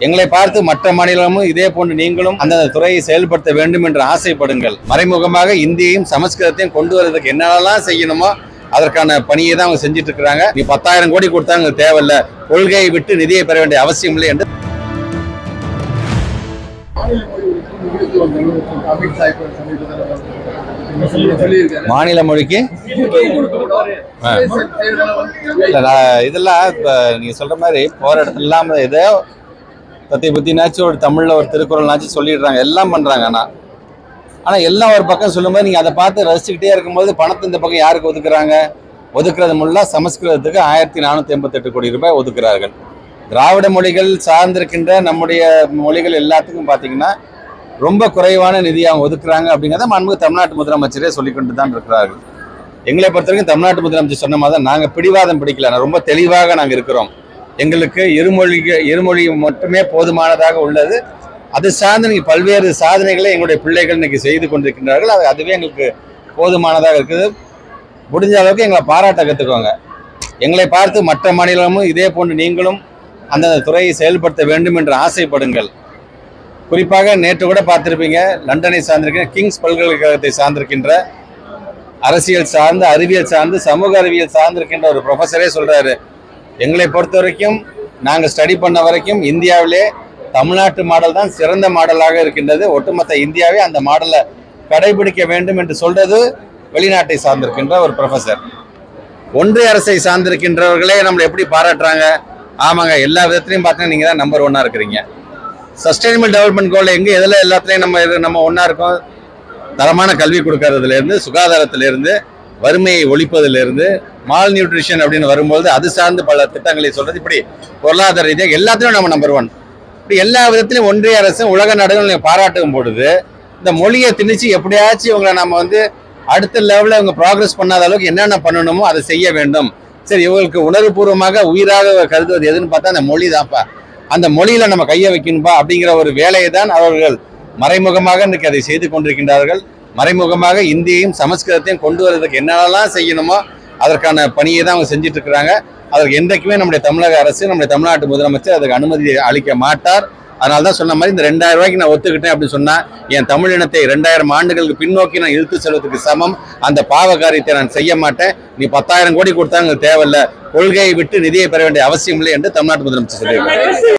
எங்களை பார்த்து மற்ற மாநிலமும் இதே போன்று நீங்களும் அந்த துறையை செயல்படுத்த வேண்டும் என்று ஆசைப்படுங்கள். மறைமுகமாக இந்தியையும் சமஸ்கிருதத்தையும் கொண்டு வரதுக்கு என்னென்னலாம் செய்யணுமோ அதற்கான பணியை தான் அவங்க செஞ்சுட்டு இருக்கிறாங்க நீ பத்தாயிரம் கோடி கொடுத்தா எங்களுக்கு தேவையில்ல. கொள்கையை விட்டு நிதியை பெற வேண்டிய அவசியம் இல்லை என்று மாநில மொழிக்கு? இதெல்லாம் இப்போ நீங்கள் சொல்கிற மாதிரி போகிற இடத்துல இல்லாமல் ஏதோ தத்தை பற்றினாச்சும் ஒரு தமிழில் ஒரு திருக்குறள்னாச்சும் சொல்லிடுறாங்க. எல்லாம் பண்ணுறாங்க ஆனால் ஆனால் எல்லாம் ஒரு பக்கம் சொல்லும்போது நீங்கள் அதை பார்த்து ரசிச்சுக்கிட்டே இருக்கும்போது பணத்தை இந்த பக்கம் யாருக்கு ஒதுக்குறாங்க? ஒதுக்குறது முள்ள சமஸ்கிருதத்துக்கு ஆயிரத்தி நானூற்றி எண்பத்தெட்டு கோடி ரூபாய் ஒதுக்குறார்கள். திராவிட மொழிகள் சார்ந்திருக்கின்ற நம்முடைய மொழிகள் எல்லாத்துக்கும் பார்த்தீங்கன்னா ரொம்ப குறைவான நிதி அவங்க ஒதுக்குறாங்க அப்படிங்கிறத மாண்புமிகு தமிழ்நாட்டு முதலமைச்சரே சொல்லிக்கொண்டு தான் இருக்கிறார்கள். எங்களை பொறுத்த வரைக்கும் தமிழ்நாட்டு முதலமைச்சர் சொன்ன மாதிரி தான் நாங்கள் பிடிவாதம் பிடிக்கல. ரொம்ப தெளிவாக நாங்கள் இருக்கிறோம். எங்களுக்கு இருமொழி இருமொழி மட்டுமே போதுமானதாக உள்ளது. அது சார்ந்து நீங்கள் பல்வேறு சாதனைகளை எங்களுடைய பிள்ளைகள் இன்னைக்கு செய்து கொண்டிருக்கின்றார்கள். அது அதுவே எங்களுக்கு போதுமானதாக இருக்குது. முடிஞ்ச அளவுக்கு எங்களை பாராட்ட கற்றுக்கோங்க எங்களை பார்த்து மற்ற மாநிலமும் இதே போன்று நீங்களும் அந்தந்த துறையை செயல்படுத்த வேண்டும் என்று ஆசைப்படுங்கள். குறிப்பாக நேற்று கூட பார்த்துருப்பீங்க லண்டனை சார்ந்திருக்கிற கிங்ஸ் பல்கலைக்கழகத்தை சார்ந்திருக்கின்ற அரசியல் சார்ந்து அறிவியல் சார்ந்து சமூக அறிவியல் சார்ந்திருக்கின்ற ஒரு ப்ரொஃபஸரே சொல்கிறாரு எங்களை பொறுத்த வரைக்கும் நாங்கள் ஸ்டடி பண்ண வரைக்கும் இந்தியாவிலே தமிழ்நாட்டு மாடல் தான் சிறந்த மாடலாக இருக்கின்றது. ஒட்டுமொத்த இந்தியாவே அந்த மாடலை கடைபிடிக்க வேண்டும் என்று சொல்றது வெளிநாட்டை சார்ந்திருக்கின்ற ஒரு ப்ரொஃபஸர் ஒன்றிய அரசை சார்ந்திருக்கின்றவர்களே நம்மளை எப்படி பாராட்டுறாங்க? ஆமாங்க எல்லா விதத்துலையும் பார்த்தீங்கன்னா நீங்கள் தான் நம்பர் ஒன்னாக இருக்கிறீங்க. சஸ்டைனபிள் டெவலப்மெண்ட் கோல் எங்கே எதில் எல்லாத்துலேயும் நம்ம நம்ம ஒன்றா இருக்கோம்? தரமான கல்வி கொடுக்கறதுலேருந்து சுகாதாரத்திலேருந்து வறுமையை ஒழிப்பதிலிருந்து மால் நியூட்ரிஷன் அப்படின்னு வரும்போது அது சார்ந்து பல திட்டங்களை சொல்றது. இப்படி பொருளாதார ரீதியாக எல்லாத்துலையும் நம்ம நம்பர் ஒன் இப்படி எல்லா விதத்திலையும் ஒன்றிய அரசு உலக நாடுகள் நீங்கள் பாராட்டும் பொழுது இந்த மொழியை திணிச்சு எப்படியாச்சும் இவங்களை நம்ம வந்து அடுத்த லெவலில் இவங்க ப்ராக்ரஸ் பண்ணாத அளவுக்கு என்னென்ன பண்ணணுமோ அதை செய்ய வேண்டும். சரி இவங்களுக்கு உணர்வுபூர்வமாக உயிராக கருதுவது எதுன்னு பார்த்தா அந்த மொழி தான்ப்பா. அந்த மொழியில் நம்ம கையை வைக்கணும்பா அப்படிங்கிற ஒரு வேலையை தான் அவர்கள் மறைமுகமாக இன்றைக்கு அதை செய்து கொண்டிருக்கின்றார்கள். மறைமுகமாக இந்தியையும் சமஸ்கிருதத்தையும் கொண்டு வர்றதுக்கு என்னென்னலாம் செய்யணுமோ அதற்கான பணியை தான் அவங்க செஞ்சுட்டு இருக்கிறாங்க அதற்கு என்றைக்குமே நம்முடைய தமிழக அரசு நம்முடைய தமிழ்நாட்டு முதலமைச்சர் அதுக்கு அனுமதி அளிக்க மாட்டார். அதனால தான் சொன்ன மாதிரி இந்த ரெண்டாயிரம் ரூபாய்க்கு நான் ஒத்துக்கிட்டேன் அப்படின்னு சொன்னால் என் தமிழ் இனத்தை ரெண்டாயிரம் ஆண்டுகளுக்கு பின்னோக்கி நான் இழுத்து செல்வதற்கு சமம். அந்த பாவ காரியத்தை நான் செய்ய மாட்டேன். நீ பத்தாயிரம் கோடி கொடுத்தா எங்களுக்கு தேவையில்ல. கொள்கையை விட்டு நிதியை பெற வேண்டிய அவசியம் இல்லை என்று தமிழ்நாட்டு முதலமைச்சர் சொல்லியிருக்காரு